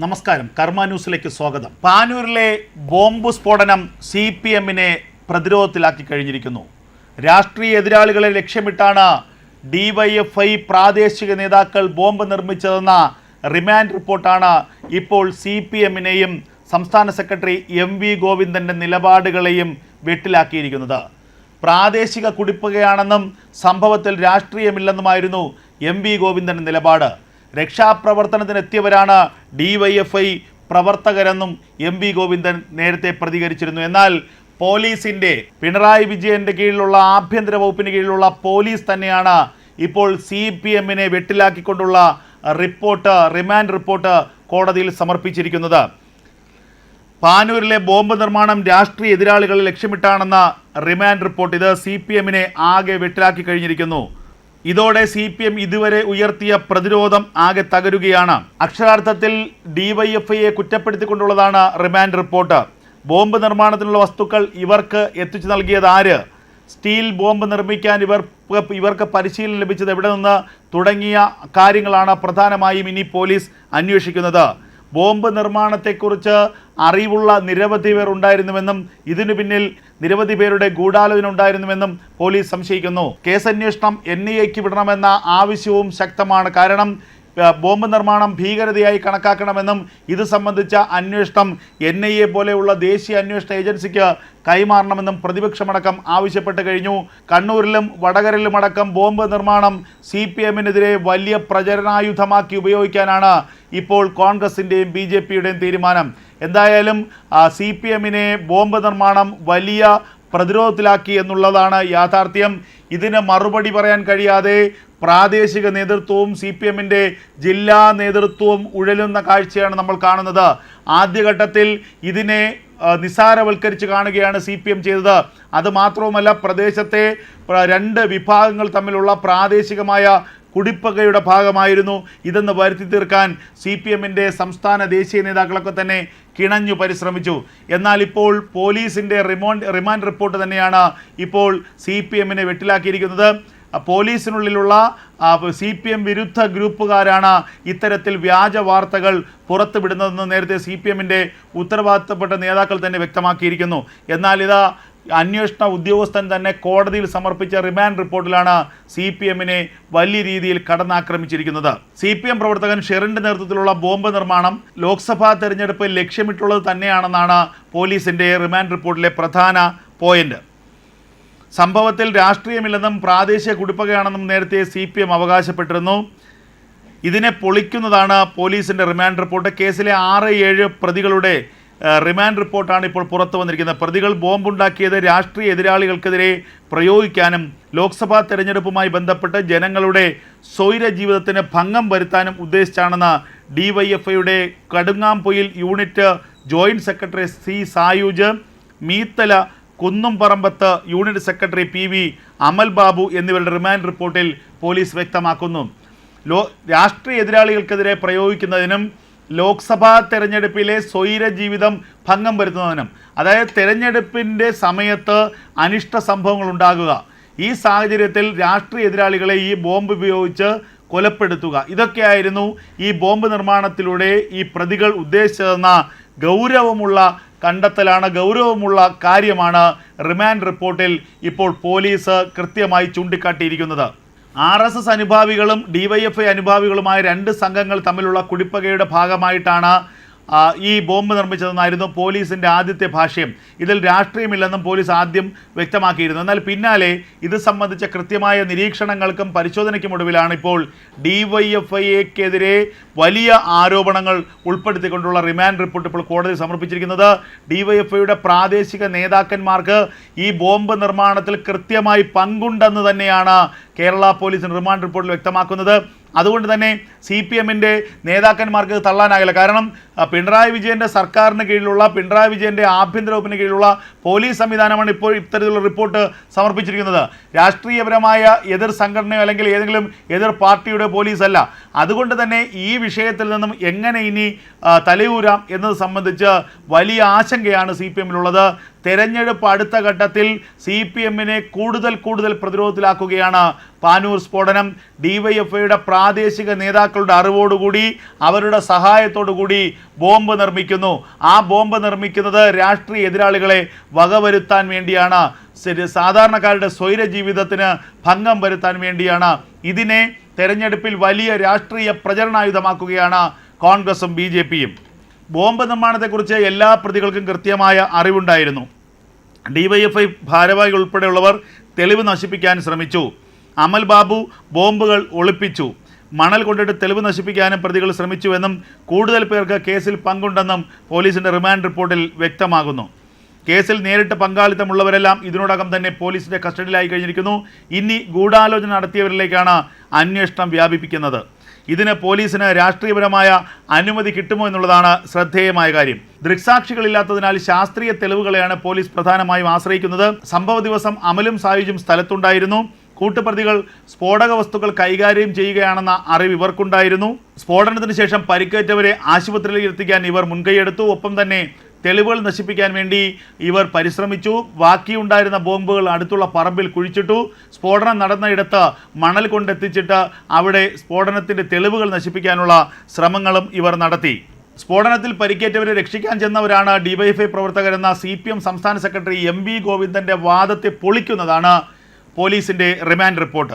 നമസ്കാരം. കർമ്മ ന്യൂസിലേക്ക് സ്വാഗതം. പാനൂരിലെ ബോംബ് സ്ഫോടനം സി പി എമ്മിനെ പ്രതിരോധത്തിലാക്കി കഴിഞ്ഞിരിക്കുന്നു. രാഷ്ട്രീയ എതിരാളികളെ ലക്ഷ്യമിട്ടാണ് ഡിവൈഎഫ്ഐ പ്രാദേശിക നേതാക്കൾ ബോംബ് നിർമ്മിച്ചതെന്ന റിമാൻഡ് റിപ്പോർട്ടാണ് ഇപ്പോൾ സി പി എമ്മിനെയും സംസ്ഥാന സെക്രട്ടറി എം വി ഗോവിന്ദന്റെ നിലപാടുകളെയും വെട്ടിലാക്കിയിരിക്കുന്നത്. പ്രാദേശിക കുടിപ്പുകയാണെന്നും സംഭവത്തിൽ രാഷ്ട്രീയമില്ലെന്നുമായിരുന്നു എം വി ഗോവിന്ദന്റെ നിലപാട്. രക്ഷാപ്രവർത്തനത്തിനെത്തിയവരാണ് ഡിവൈഎഫ്ഐ പ്രവർത്തകരെന്നും എം വി ഗോവിന്ദൻ നേരത്തെ പ്രതികരിച്ചിരുന്നു. എന്നാൽ പോലീസിന്റെ പിണറായി വിജയന്റെ കീഴിലുള്ള ആഭ്യന്തര വകുപ്പിന് കീഴിലുള്ള പോലീസ് തന്നെയാണ് ഇപ്പോൾ സി പി എമ്മിനെ വെട്ടിലാക്കിക്കൊണ്ടുള്ള റിപ്പോർട്ട് റിമാൻഡ് റിപ്പോർട്ട് കോടതിയിൽ സമർപ്പിച്ചിരിക്കുന്നത്. പാനൂരിലെ ബോംബ് നിർമ്മാണം രാഷ്ട്രീയ എതിരാളികളെ ലക്ഷ്യമിട്ടാണെന്ന റിമാൻഡ് റിപ്പോർട്ട് ഇത് സി പി എമ്മിനെ ആകെ വെട്ടിലാക്കി കഴിഞ്ഞിരിക്കുന്നു. ഇതോടെ സി പി എം ഇതുവരെ ഉയർത്തിയ പ്രതിരോധം ആകെ തകരുകയാണ്. അക്ഷരാർത്ഥത്തിൽ ഡിവൈഎഫ്ഐയെ കുറ്റപ്പെടുത്തിക്കൊണ്ടുള്ളതാണ് റിമാൻഡ് റിപ്പോർട്ട്. ബോംബ് നിർമ്മാണത്തിനുള്ള വസ്തുക്കൾ ഇവർക്ക് എത്തിച്ചു നൽകിയത് ആര്? സ്റ്റീൽ ബോംബ് നിർമ്മിക്കാൻ ഇവർ ഇവർക്ക് പരിശീലനം ലഭിച്ചത് എവിടെ നിന്ന് തുടങ്ങിയ കാര്യങ്ങളാണ് പ്രധാനമായും ഇനി പോലീസ് അന്വേഷിക്കുന്നത്. ബോംബ് നിർമ്മാണത്തെക്കുറിച്ച് അറിവുള്ള നിരവധി പേർ ഉണ്ടായിരുന്നുവെന്നും ഇതിനു പിന്നിൽ നിരവധി പേരുടെ ഗൂഢാലോചന ഉണ്ടായിരുന്നുവെന്നും പോലീസ് സംശയിക്കുന്നു. കേസന്വേഷണം എൻ ഐ എക്ക് വിടണമെന്ന ആവശ്യവും ശക്തമാണ്. കാരണം ബോംബ് നിർമ്മാണം ഭീകരതയായി കണക്കാക്കണമെന്നും ഇത് സംബന്ധിച്ച അന്വേഷണം എൻ ഐ എ പോലെയുള്ള ദേശീയ അന്വേഷണ ഏജൻസിക്ക് കൈമാറണമെന്നും പ്രതിപക്ഷമടക്കം ആവശ്യപ്പെട്ട് കഴിഞ്ഞു. കണ്ണൂരിലും വടകരയിലും അടക്കം ബോംബ് നിർമ്മാണം സി പി എമ്മിനെതിരെ വലിയ പ്രചരണായുധമാക്കി ഉപയോഗിക്കാനാണ് ഇപ്പോൾ കോൺഗ്രസിന്റെയും ബി ജെ പിയുടെയും തീരുമാനം. എന്തായാലും സി പി എമ്മിനെ ബോംബ് നിർമ്മാണം വലിയ പ്രതിരോധത്തിലാക്കി എന്നുള്ളതാണ് യാഥാർത്ഥ്യം. ഇതിന് മറുപടി പറയാൻ കഴിയാതെ പ്രാദേശിക നേതൃത്വവും സി പി എമ്മിന്റെ ജില്ലാ നേതൃത്വവും ഉഴലുന്ന കാഴ്ചയാണ് നമ്മൾ കാണുന്നത്. ആദ്യഘട്ടത്തിൽ ഇതിനെ നിസ്സാരവൽക്കരിച്ച് കാണുകയാണ് സി പി എം ചെയ്തത്. അതുമാത്രവുമല്ല പ്രദേശത്തെ രണ്ട് വിഭാഗങ്ങൾ തമ്മിലുള്ള പ്രാദേശികമായ കുടിപ്പകയുടെ ഭാഗമായിരുന്നു ഇതെന്ന് വരുത്തി തീർക്കാൻ സി പി എമ്മിന്റെ സംസ്ഥാന ദേശീയ നേതാക്കളൊക്കെ തന്നെ കിണഞ്ഞു പരിശ്രമിച്ചു. എന്നാൽ ഇപ്പോൾ പോലീസിന്റെ റിമോണ്ട് റിമാൻഡ് റിപ്പോർട്ട് തന്നെയാണ് ഇപ്പോൾ സി പി എമ്മിനെ വെട്ടിലാക്കിയിരിക്കുന്നത് പോലീസിനുള്ളിലുള്ള സി പി എം വിരുദ്ധ ഗ്രൂപ്പുകാരാണ് ഇത്തരത്തിൽ വ്യാജ വാർത്തകൾ പുറത്തുവിടുന്നതെന്ന് നേരത്തെ സി പി എമ്മിന്റെ ഉത്തരവാദിത്തപ്പെട്ട നേതാക്കൾ തന്നെ വ്യക്തമാക്കിയിരിക്കുന്നു. എന്നാൽ ഇത് അന്വേഷണ ഉദ്യോഗസ്ഥൻ തന്നെ കോടതിയിൽ സമർപ്പിച്ച റിമാൻഡ് റിപ്പോർട്ടിലാണ് സി പി എമ്മിനെ വലിയ രീതിയിൽ കടന്നാക്രമിച്ചിരിക്കുന്നത്. സി പി എം പ്രവർത്തകൻ ഷെറിന്റെ നേതൃത്വത്തിലുള്ള ബോംബ് നിർമ്മാണം ലോക്സഭാ തെരഞ്ഞെടുപ്പ് ലക്ഷ്യമിട്ടുള്ളത് തന്നെയാണെന്നാണ് പോലീസിന്റെ റിമാൻഡ് റിപ്പോർട്ടിലെ പ്രധാന പോയിന്റ്. സംഭവത്തിൽ രാഷ്ട്രീയമില്ലെന്നും പ്രാദേശിക കുടിപ്പകയാണെന്നും നേരത്തെ സി പി എം അവകാശപ്പെട്ടിരുന്നു. ഇതിനെ പൊളിക്കുന്നതാണ് പോലീസിന്റെ റിമാൻഡ് റിപ്പോർട്ട്. കേസിലെ ആറ് ഏഴ് പ്രതികളുടെ റിമാൻഡ് റിപ്പോർട്ടാണ് ഇപ്പോൾ പുറത്തു വന്നിരിക്കുന്നത്. പ്രതികൾ ബോംബുണ്ടാക്കിയത് രാഷ്ട്രീയ എതിരാളികൾക്കെതിരെ പ്രയോഗിക്കാനും ലോക്സഭാ തെരഞ്ഞെടുപ്പുമായി ബന്ധപ്പെട്ട് ജനങ്ങളുടെ സ്വൈര ജീവിതത്തിന് ഭംഗം വരുത്താനും ഉദ്ദേശിച്ചാണെന്ന് ഡിവൈഎഫ്ഐയുടെ Kadungampoyil unit joint secretary C Sayooj Meethala Kunnumparambath unit secretary P V Amal Babu എന്നിവരുടെ റിമാൻഡ് റിപ്പോർട്ടിൽ പോലീസ് വ്യക്തമാക്കുന്നു. ലോ രാഷ്ട്രീയ എതിരാളികൾക്കെതിരെ പ്രയോഗിക്കുന്നതിനും ലോക്സഭാ തെരഞ്ഞെടുപ്പിലെ സ്വൈര ജീവിതം ഭംഗം വരുത്തുന്നതിനും അതായത് തെരഞ്ഞെടുപ്പിന്റെ സമയത്ത് അനിഷ്ട സംഭവങ്ങൾ ഉണ്ടാകുക. ഈ സാഹചര്യത്തിൽ രാഷ്ട്രീയ എതിരാളികളെ ഈ ബോംബ് ഉപയോഗിച്ച് കൊലപ്പെടുത്തുക. ഇതൊക്കെയായിരുന്നു ഈ ബോംബ് നിർമ്മാണത്തിലൂടെ ഈ പ്രതികൾ ഉദ്ദേശിച്ചതെന്ന ഗൗരവമുള്ള കണ്ടെത്തലാണ് ഗൗരവമുള്ള കാര്യമാണ് റിമാൻഡ് റിപ്പോർട്ടിൽ ഇപ്പോൾ പോലീസ് കൃത്യമായി ചൂണ്ടിക്കാട്ടിയിരിക്കുന്നത്. ആർ എസ് എസ് അനുഭാവികളും ഡിവൈഎഫ്ഐ അനുഭാവികളുമായ രണ്ട് സംഘങ്ങൾ തമ്മിലുള്ള കുടിപ്പകയുടെ ഭാഗമായിട്ടാണ് ഈ ബോംബ് നിർമ്മിച്ചതെന്നായിരുന്നു പോലീസിന്റെ ആദ്യത്തെ ഭാഷ്യം. ഇതിൽ രാഷ്ട്രീയമില്ലെന്നും പോലീസ് ആദ്യം വ്യക്തമാക്കിയിരുന്നു. എന്നാൽ പിന്നാലെ ഇത് സംബന്ധിച്ച കൃത്യമായ നിരീക്ഷണങ്ങൾക്കും പരിശോധനയ്ക്കും ഒടുവിലാണ് ഇപ്പോൾ ഡിവൈഎഫ്ഐക്കെതിരെ വലിയ ആരോപണങ്ങൾ ഉൾപ്പെടുത്തിക്കൊണ്ടുള്ള റിമാൻഡ് റിപ്പോർട്ട് ഇപ്പോൾ കോടതി സമർപ്പിച്ചിരിക്കുന്നത്. ഡിവൈഎഫ്ഐയുടെ പ്രാദേശിക നേതാക്കന്മാർക്ക് ഈ ബോംബ് നിർമ്മാണത്തിൽ കൃത്യമായി പങ്കുണ്ടെന്ന് തന്നെയാണ് കേരള പോലീസിന് റിമാൻഡ് റിപ്പോർട്ടിൽ വ്യക്തമാക്കുന്നത്. അതുകൊണ്ട് തന്നെ സി പി എമ്മിന്റെ നേതാക്കന്മാർക്ക് തള്ളാനാകില്ല. കാരണം പിണറായി വിജയന്റെ സർക്കാരിന് കീഴിലുള്ള പിണറായി വിജയന്റെ ആഭ്യന്തര വകുപ്പിന് കീഴിലുള്ള പോലീസ് സംവിധാനമാണ് ഇപ്പോൾ ഇത്തരത്തിലുള്ള റിപ്പോർട്ട് സമർപ്പിച്ചിരിക്കുന്നത്. രാഷ്ട്രീയപരമായ എതിർ സംഘടനയോ അല്ലെങ്കിൽ ഏതെങ്കിലും എതിർ പാർട്ടിയുടെ പോലീസ് അല്ല അതുകൊണ്ട് തന്നെ ഈ വിഷയത്തിൽ നിന്നും എങ്ങനെ ഇനി തലയൂരാം എന്നത് സംബന്ധിച്ച് വലിയ ആശങ്കയാണ് സി പി എമ്മിലുള്ളത്. തെരഞ്ഞെടുപ്പ് അടുത്ത ഘട്ടത്തിൽ സി പി എമ്മിനെ കൂടുതൽ കൂടുതൽ പ്രതിരോധത്തിലാക്കുകയാണ് പാനൂർ സ്ഫോടനം. ഡിവൈഎഫ്ഐയുടെ പ്രാദേശിക നേതാക്കളുടെ അറിവോടുകൂടി അവരുടെ സഹായത്തോടു കൂടി ബോംബ് നിർമ്മിക്കുന്നു. ആ ബോംബ് നിർമ്മിക്കുന്നത് രാഷ്ട്രീയ എതിരാളികളെ വകവരുത്താൻ വേണ്ടിയാണ്. സാധാരണക്കാരുടെ സ്വൈര ജീവിതത്തിന് ഭംഗം വരുത്താൻ വേണ്ടിയാണ്. ഇതിനെ തെരഞ്ഞെടുപ്പിൽ വലിയ രാഷ്ട്രീയ പ്രചരണായുധമാക്കുകയാണ് കോൺഗ്രസും ബി ജെ പിയും. ബോംബ് നിർമ്മാണത്തെക്കുറിച്ച് എല്ലാ പ്രതികൾക്കും കൃത്യമായ അറിവുണ്ടായിരുന്നു. ഡിവൈഎഫ്ഐ ഭാരവാഹികൾ ഉൾപ്പെടെയുള്ളവർ തെളിവ് നശിപ്പിക്കാൻ ശ്രമിച്ചു. അമൽ ബാബു ബോംബുകൾ ഒളിപ്പിച്ചു. മണൽ കൊണ്ടിട്ട് തെളിവ് നശിപ്പിക്കാനും പ്രതികൾ ശ്രമിച്ചുവെന്നും കൂടുതൽ പേർക്ക് കേസിൽ പങ്കുണ്ടെന്നും പോലീസിന്റെ റിമാൻഡ് റിപ്പോർട്ടിൽ വ്യക്തമാകുന്നു. കേസിൽ നേരിട്ട് പങ്കാളിത്തമുള്ളവരെല്ലാം ഇതിനോടകം തന്നെ പോലീസിന്റെ കസ്റ്റഡിയിലായി കഴിഞ്ഞിരിക്കുന്നു. ഇനി ഗൂഢാലോചന നടത്തിയവരിലേക്കാണ് അന്വേഷണം വ്യാപിപ്പിക്കുന്നത്. ഇതിന് പോലീസിന് രാഷ്ട്രീയപരമായ അനുമതി കിട്ടുമോ എന്നുള്ളതാണ് ശ്രദ്ധേയമായ കാര്യം. ദൃക്സാക്ഷികളില്ലാത്തതിനാൽ ശാസ്ത്രീയ തെളിവുകളെയാണ് പോലീസ് പ്രധാനമായും ആശ്രയിക്കുന്നത്. സംഭവ ദിവസം അമലും സായുജും സ്ഥലത്തുണ്ടായിരുന്നു. കൂട്ടുപ്രതികൾ സ്ഫോടക വസ്തുക്കൾ കൈകാര്യം ചെയ്യുകയാണെന്ന അറിവ് ഇവർക്കുണ്ടായിരുന്നു. സ്ഫോടനത്തിന് ശേഷം പരിക്കേറ്റവരെ ആശുപത്രിയിൽ എത്തിക്കാൻ ഇവർ മുൻകൈയെടുത്തു. ഒപ്പം തന്നെ തെളിവുകൾ നശിപ്പിക്കാൻ വേണ്ടി ഇവർ പരിശ്രമിച്ചു. ബാക്കിയുണ്ടായിരുന്ന ബോംബുകൾ അടുത്തുള്ള പറമ്പിൽ കുഴിച്ചിട്ടു. സ്ഫോടനം നടന്നയിടത്ത് മണൽ കൊണ്ടെത്തിച്ചിട്ട് അവിടെ സ്ഫോടനത്തിന്റെ തെളിവുകൾ നശിപ്പിക്കാനുള്ള ശ്രമങ്ങളും ഇവർ നടത്തി. സ്ഫോടനത്തിൽ പരിക്കേറ്റവരെ രക്ഷിക്കാൻ ചെന്നവരാണ് ഡിവൈഎഫ്ഐ പ്രവർത്തകരെന്ന സി പി എം സംസ്ഥാന സെക്രട്ടറി എം വി ഗോവിന്ദന്റെ വാദത്തെ പൊളിക്കുന്നതാണ് പോലീസിന്റെ റിമാൻഡ് റിപ്പോർട്ട്.